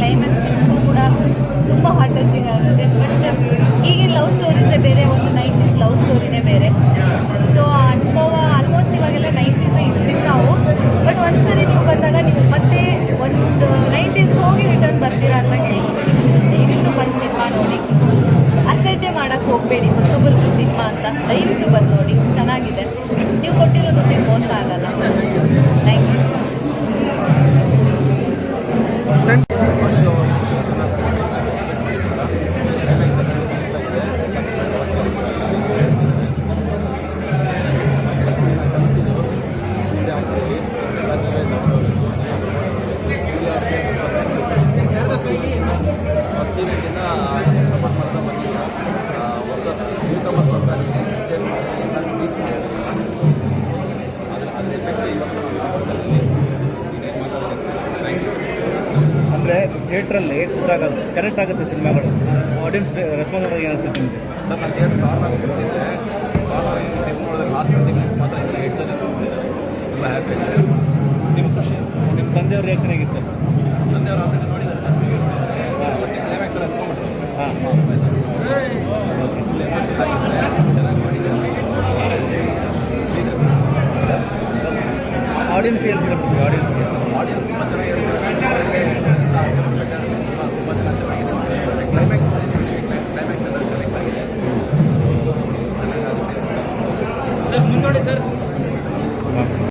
Climax ನಿಮಗೂ ಕೂಡ ತುಂಬ ಹಾರ್ಟ್ ಟಚಿಂಗ್ ಆಗುತ್ತೆ ಬಟ್ ಈಗಿನ ಲವ್ ಸ್ಟೋರೀಸೇ ಬೇರೆ, ಒಂದು ನೈಂಟೀಸ್ ಲವ್ ಸ್ಟೋರಿನೇ ಬೇರೆ. ಸೊ ಆ ಅನುಭವ ಆಲ್ಮೋಸ್ಟ್ ಇವಾಗೆಲ್ಲ ನೈಂಟೀಸೇ ಇರ್ತೀವಿ ನಾವು. ಬಟ್ ಒಂದ್ಸರಿ ನೀವು ಬಂದಾಗ ನೀವು ಮತ್ತೆ ಒಂದು ನೈಂಟೀಸ್ ಹೋಗಿ ರಿಟರ್ನ್ ಬರ್ತೀರಾ ಅಂತ ಕೇಳ್ಕೊತೀನಿ ದಯವಿಟ್ಟು ಒಂದು ಸಿನಿಮಾ ನೋಡಿ. ಅಸೆಟ್ಟೆ ಮಾಡೋಕ್ಕೆ ಹೋಗಬೇಡಿ ಹೊಸಬರ್ಗು ಸಿನಿಮಾ ಅಂತ. ದಯವಿಟ್ಟು ಬಂದು ನೋಡಿ. ಚೆನ್ನಾಗಿದೆ. ನೀವು ಕೊಟ್ಟಿರೋದು ದುಡ್ಡಿಗೆ ಮೋಸ ಆಗಲ್ಲ ಥ್ಯಾಂಕ್ ಯು ಏನಕ್ಕಿಂತ ಸಪೋರ್ಟ್ ಮಾಡ್ತಾ ಬಂದಿಲ್ಲ ಹೊಸ newcomers state state reach ಮಾಡಿಸಿಲ್ಲ ಅದರ ಅದರ ಎಫೆಕ್ಟ್ ಇವತ್ತು ಅಂದರೆ ಥಿಯೇಟ್ರಲ್ಲಿ ಗೊತ್ತಾಗೋದು ಕನೆಕ್ಟ್ ಆಗುತ್ತೆ ಸಿನಿಮಾಗಳು. ಆಡಿಯನ್ಸ್ ರೆಸ್ಪಾನ್ಸ್ ಮಾಡೋದು ಏನು ಅನಿಸುತ್ತೆ ನಿಮಗೆ ಸರ್ ನಾನು ಥಿಯೇಟರ್ ಕಾರ್ನಾಗ ಬಂದಿದ್ದೆ ಕಾರ್ನಾಗ ನೋಡಿದ್ರೆ ಲಾಸ್ಟ್ ಟ್ವೆಂಟಿ ಮಿನಿಟ್ಸ್ ಮಾತ್ರ ಇಲ್ಲ ಏಟ್ ಜನ. ತುಂಬ ಹ್ಯಾಪಿ ಆಗಿದೆ ನಿಮ್ಮ ಖುಷಿ ಅನ್ಸುತ್ತೆ? ನಿಮ್ಮ ತಂದೆಯವ್ರ ರಿಯಾಕ್ಷನ್ ಆಗಿತ್ತು ತಂದೆಯವರು ಆಲ್ರೆಡಿ ನೋಡಿದ್ದಾರೆ ಸರ್ ಮತ್ತೆ ಕ್ಲೈಮ್ಯಾಕ್ಸ್ ಎಲ್ಲ ಎತ್ಕೊಂಡ್ಬಿಟ್ರು ಹಾಂ ಕ್ಲೈಮ್ಯಾಕ್ಸ್ ಆಗಿದ್ದಾರೆ ಚೆನ್ನಾಗಿ ಮಾಡಿದ್ದಾರೆ ಇದೆ ಸರ್ ಆಡಿಯನ್ಸ್ ಏನು ಸಿಗುತ್ತೆ ಆಡಿಯನ್ಸ್ಗೆ ಆಡಿಯನ್ಸ್ ತುಂಬ ಚೆನ್ನಾಗಿರುತ್ತೆ ತುಂಬ ಜನ ಚೆನ್ನಾಗಿದೆ ಕ್ಲೈಮ್ಯಾಕ್ಸ್ ಕ್ಲೈಮ್ಯಾಕ್ಸ್ ಎಲ್ಲ ಕನೆಕ್ಟ್ ಆಗಿದೆ ಸೊ ಚೆನ್ನಾಗಾಗುತ್ತೆ ಮುನ್ನೋಡಿ ಸರ್.